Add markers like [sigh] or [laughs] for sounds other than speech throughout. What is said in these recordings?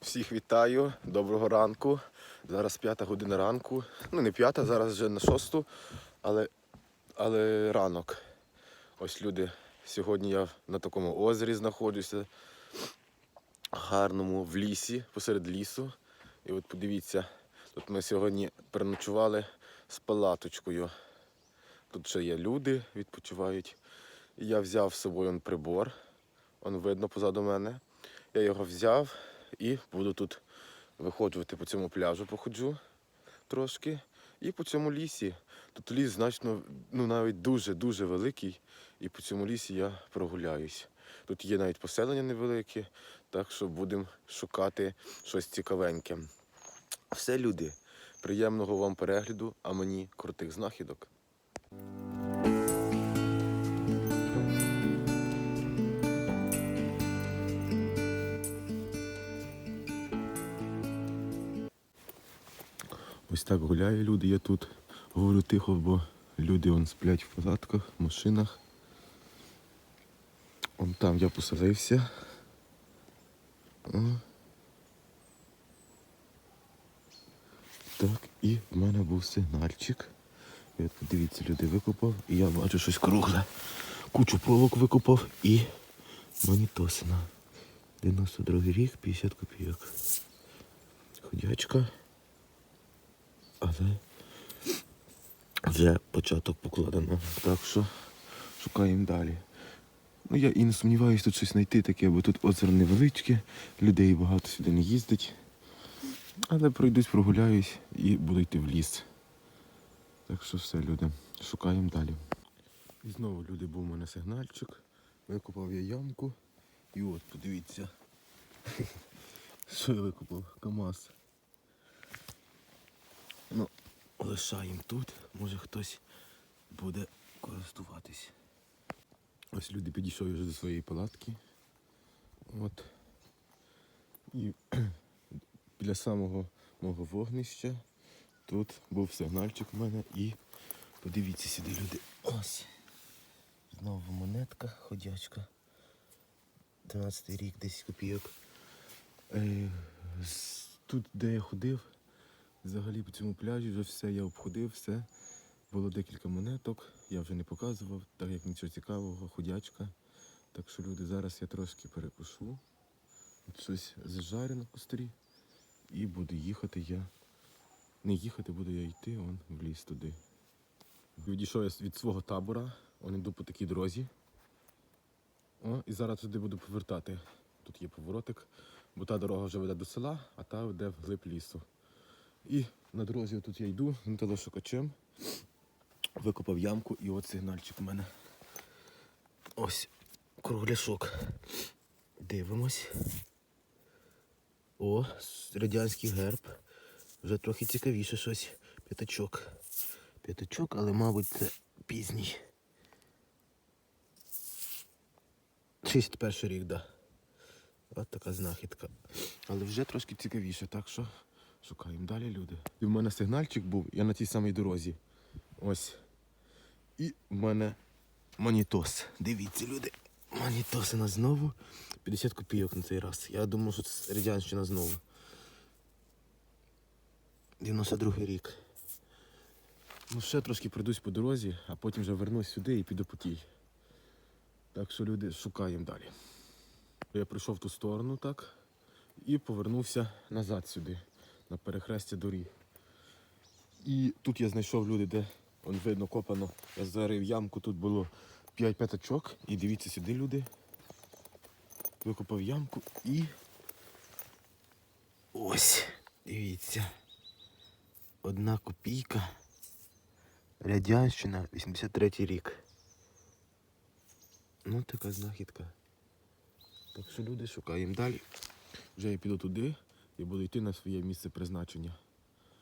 Всіх вітаю, доброго ранку. Зараз п'ята година ранку. Ну не п'ята, зараз вже на шосту, але, але ранок. Ось люди. Сьогодні я на такому озері знаходжуся, гарному в лісі, посеред лісу. І от подивіться, тут ми сьогодні переночували з палаточкою. Тут ще є люди, відпочивають. І я взяв з собою прибор. Он видно позаду мене. Я його взяв і буду тут виходжувати по цьому пляжу, походжу трошки. І по цьому лісі. Тут ліс значно, ну навіть дуже-дуже великий. І по цьому лісі я прогуляюсь. Тут є навіть поселення невелике, так що будемо шукати щось цікавеньке. Все, люди, приємного вам перегляду, а мені крутих знахідок. Так гуляє люди, я тут говорю тихо, бо люди вон сплять в палатках, в машинах. Вон там я поселився. О. Так, і в мене був сигнальчик. І от подивіться, люди викопав, і я бачу щось кругле. Кучу проволок викопав і монітосина. 92 рік, 50 копійок. Ходячка. Але вже початок покладено. Так що шукаємо далі. Ну я і не сумніваюся тут щось знайти таке, бо тут озеро невеличке, людей багато сюди не їздить. Але пройдусь, прогуляюсь і буду йти в ліс. Так що все, люди, шукаємо далі. І знову люди був у мене сигнальчик. Викопав я ямку. І от, подивіться. [laughs] Що я викопав? КАМАЗ. Ну, лишаємо тут. Може хтось буде користуватись. Ось люди підійшли вже до своєї палатки. От. І [clears throat] біля самого мого вогнища тут був сигнальчик у мене і подивіться сюди, люди. Ось. Знову монетка, ходячка. 12 рік, 10 копійок. Е, тут, де я ходив, взагалі по цьому пляжі вже все я обходив, все. Було декілька монеток, я вже не показував, так як нічого цікавого, ходячка. Так що люди, зараз я трошки перекушу. От щось зажарю на кострі. І буду їхати я. Не їхати, буду я йти он в ліс туди. Відійшов я від свого табора, он йду по такій дорозі. О, і зараз туди буду повертати. Тут є поворотик, бо та дорога вже веде до села, а та веде в глиб лісу. І на дорозі тут я йду металошукачем. Викопав ямку і от сигнальчик у мене. Ось кругляшок. Дивимось. О, радянський герб. Вже трохи цікавіше щось. П'ятачок. П'ятачок, але, мабуть, це пізній. 61 рік, да. От така знахідка. Але вже трошки цікавіше, так що шукаємо далі люди. І в мене сигнальчик був, я на тій самій дорозі. Ось. І в мене монітос. Дивіться, люди. Монітосина знову. 50 копійок на цей раз. Я думав, що це радянщина знову. 92 рік. Ну, ще трошки пройдусь по дорозі, а потім вже вернусь сюди і піду по тій. Так що люди шукаємо далі. Я прийшов в ту сторону так і повернувся назад сюди, на перехрестя доріг. І тут я знайшов люди, де он видно копано. Я зарив ямку, тут було 5 п'ятачок. І дивіться сюди, люди. Викопав ямку і. Ось, дивіться. Одна копійка. Радянщина, 83 рік. Ну, така знахідка. Так що люди шукаємо далі. Вже я піду туди і буду йти на своє місце призначення.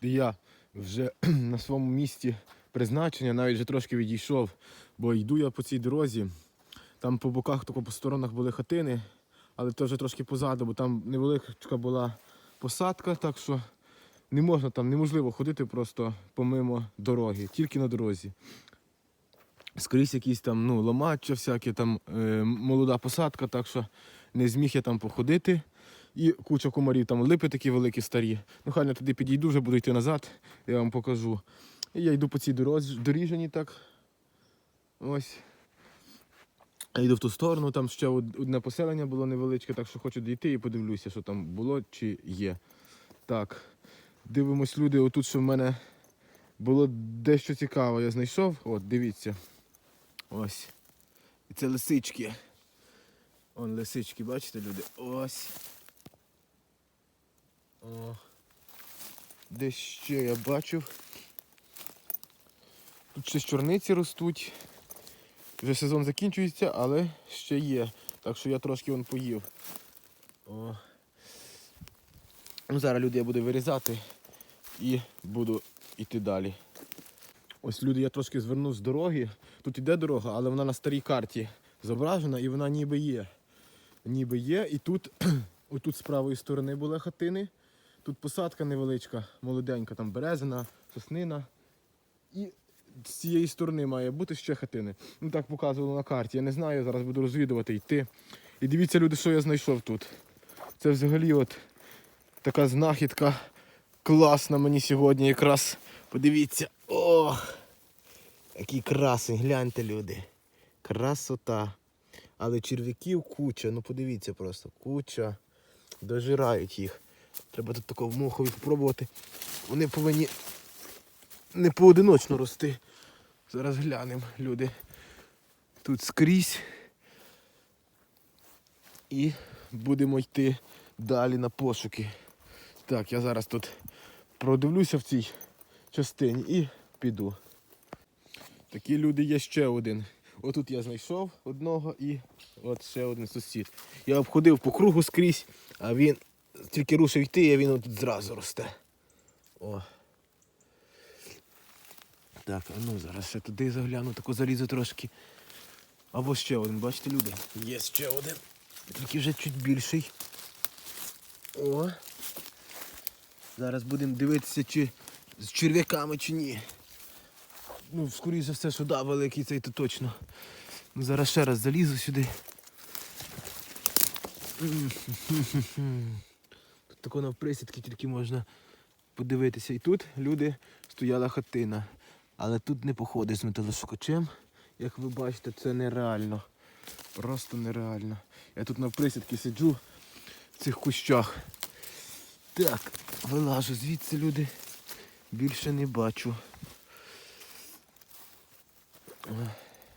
Я вже [clears throat] на своєму місці призначення навіть вже трошки відійшов, бо йду я по цій дорозі. Там по боках, тільки по сторонах були хатини, але то вже трошки позаду, бо там невеличка була посадка, так що не можна там, неможливо ходити просто помимо дороги, тільки на дорозі. Скрізь якісь там ну, ломача всякі, там е, молода посадка, так що не зміг я там походити. І куча комарів, там липи такі великі старі. Ну, хай я туди підійду, вже буду йти назад, я вам покажу. І я йду по цій дорозі, доріжені так. Ось. Я йду в ту сторону, там ще одне поселення було невеличке, так що хочу дійти і подивлюся, що там було чи є. Так, дивимось, люди, отут, що в мене було дещо цікаве, я знайшов. От, дивіться. Ось. І це лисички. Он лисички, бачите, люди? Ось. Десь ще я бачив. Тут ще чорниці ростуть. Вже сезон закінчується, але ще є. Так що я трошки вон поїв. О. Ну, зараз люди я буду вирізати і буду йти далі. Ось люди, я трошки звернув з дороги. Тут іде дорога, але вона на старій карті зображена і вона ніби є. Ніби є. І тут, [clears throat] отут з правої сторони були хатини. Тут посадка невеличка, молоденька, там березина, соснина. І з цієї сторони має бути ще хатини. Ну так показувало на карті. Я не знаю, зараз буду розвідувати, йти. І дивіться, люди, що я знайшов тут. Це взагалі от така знахідка класна мені сьогодні якраз. Подивіться. Ох! Який красень, гляньте, люди. Красота. Але черв'яків куча, ну подивіться просто, куча. Дожирають їх. Треба тут такого мохові спробувати. Вони повинні не поодиночно рости. Зараз глянемо, люди. Тут скрізь. І будемо йти далі на пошуки. Так, я зараз тут продивлюся в цій частині і піду. Такі люди є ще один. Отут я знайшов одного і от ще один сусід. Я обходив по кругу скрізь, а він тільки рушив йти, а він отут зразу росте. О. Так, а ну зараз ще туди загляну, тако залізу трошки. Або ще один, бачите, люди? Є ще один. Тільки вже чуть більший. О. Зараз будемо дивитися, чи з черв'яками, чи ні. Ну, скоріше все, що да, великий цей то точно. Ну, зараз ще раз залізу сюди. Тако навприсідки тільки можна подивитися. І тут люди стояла хатина. Але тут не походиш з металошукачем. Як ви бачите, це нереально. Просто нереально. Я тут навприсідки сиджу в цих кущах. Так, вилажу звідси люди. Більше не бачу. Е,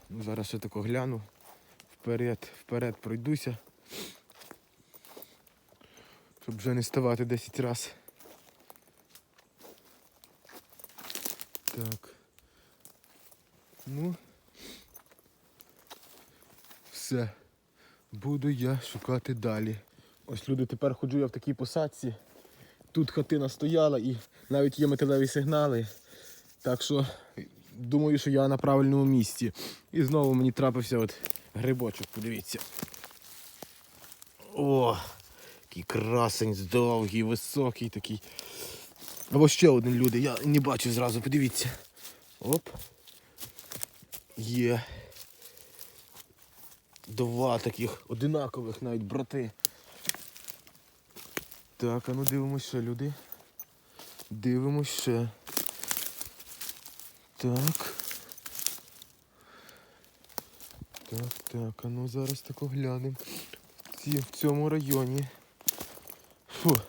Ну, зараз ще тако гляну. Вперед, вперед пройдуся. Щоб вже не ставати 10 разів. Так. Ну. Все. Буду я шукати далі. Ось люди, тепер ходжу я в такій посадці. Тут хатина стояла і навіть є металеві сигнали. Так що думаю, що я на правильному місці. І знову мені трапився от грибочок, подивіться. О, який красень, довгий, високий такий. Або ще один люди, я не бачу зразу, подивіться. Оп. Є. Два таких одинакових навіть брати. Так, а ну дивимось ще, люди. Дивимось ще. Так. Так, так, а ну зараз тако глянемо. В цьому районі. Фу.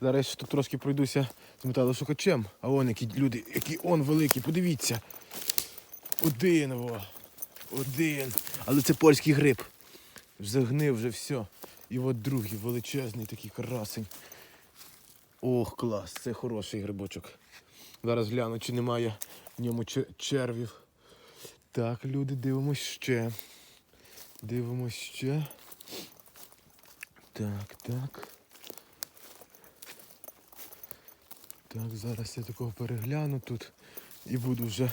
Зараз ще тут трошки пройдуся з металошукачем. А вон які люди, який он великий, подивіться. Один во. Один. Але це польський гриб. Загнив вже все. І от другий величезний такий красень. Ох, клас, це хороший грибочок. Зараз гляну, чи немає в ньому червів. Так, люди, дивимось ще. Дивимось ще. Так, так. Так, зараз я такого перегляну тут і буду вже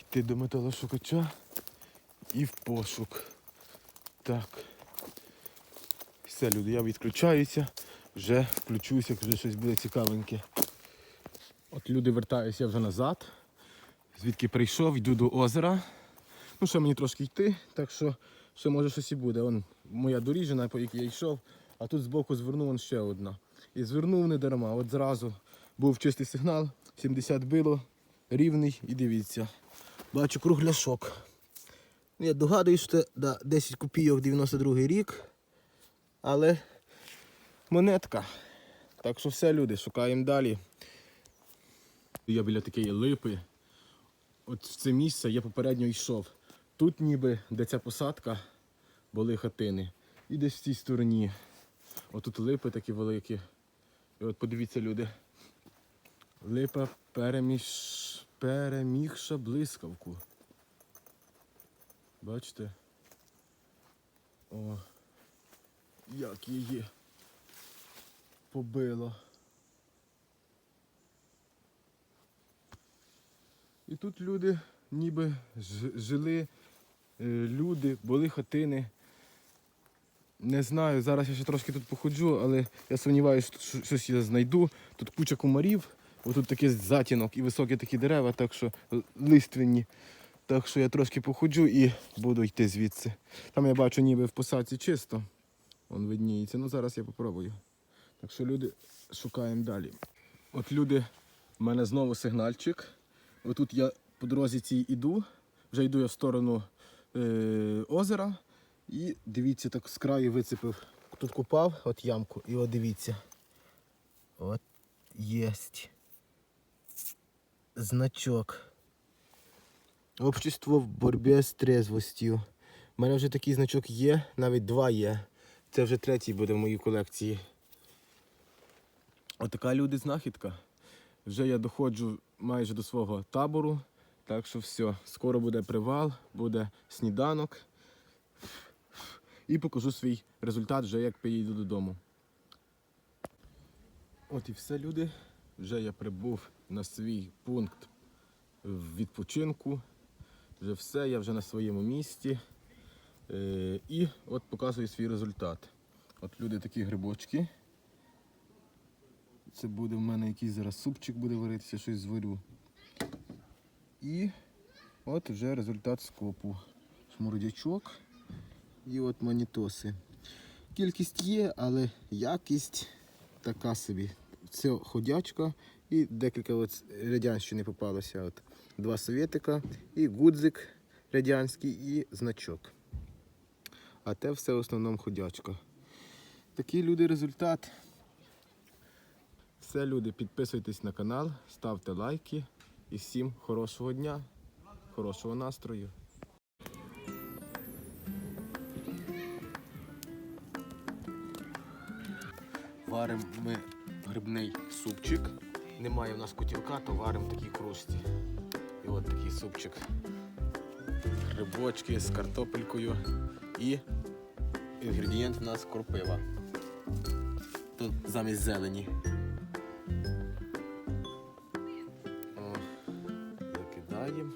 йти до металошукача і в пошук. Так. Все, люди, я відключаюся, вже включуся, як щось буде цікавеньке. От люди вертаюся вже назад. Звідки прийшов, йду до озера. Ну, ще мені трошки йти, так що ще може щось і буде. Вон моя доріжина, по якій я йшов, а тут збоку звернув он ще одна. І звернув не дарма. От зразу був чистий сигнал, 70 било, рівний, і дивіться. Бачу кругляшок. Ну, Я догадуюсь, що це да, 10 копійок 92 рік, але монетка. Так що все, люди, шукаємо далі. Я біля такої липи. От в це місце я попередньо йшов. Тут ніби, де ця посадка, були хатини. І десь в цій стороні. Отут липи такі великі. І от подивіться, люди. Липа переміж... перемігша блискавку. Бачите? О, як її побило. І тут люди ніби жили, е, люди, були хатини. Не знаю, зараз я ще трошки тут походжу, але я сумніваюся, що щось я знайду. Тут куча комарів, отут такий затінок і високі такі дерева, так що л- лиственні. Так що я трошки походжу і буду йти звідси. Там я бачу ніби в посадці чисто. Вон видніється. Ну зараз я попробую. Так що люди шукаємо далі. От люди, в мене знову сигнальчик. Отут я по дорозі цій іду, вже йду я в сторону е, озера. І дивіться, так з краю вицепив. Тут купав от ямку, і от дивіться. От єсть. Значок. Общество в боротьбі з трезвостю. У мене вже такий значок є, навіть два є. Це вже третій буде в моїй колекції. Отака люди знахідка. Вже я доходжу майже до свого табору. Так що все, скоро буде привал, буде сніданок. І покажу свій результат вже як приїду додому. От і все, люди. Вже я прибув на свій пункт відпочинку. Вже все, я вже на своєму місці. Е, і от показую свій результат. От люди такі грибочки. Це буде в мене якийсь зараз супчик буде варитися, щось зварю. І от вже результат скопу. Шмурдячок і от манітоси. Кількість є, але якість така собі. Це ходячка і декілька от радянщини попалося. От. Два совєтика і гудзик радянський і значок. А те все в основному ходячка. Такий люди результат. Все, люди, підписуйтесь на канал, ставте лайки і всім хорошого дня, хорошого настрою. Варимо ми грибний супчик. Немає в нас котілка, то варимо в такій кружці. І от такий супчик. Грибочки з картопелькою і інгредієнт у нас кропива. Тут замість зелені. Закидаємо.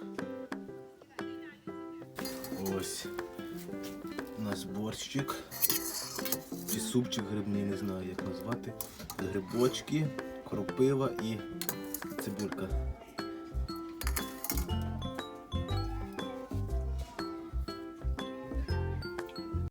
Ось. У нас борщик. Чи супчик грибний, не знаю як назвати. Грибочки, кропива і цибулька.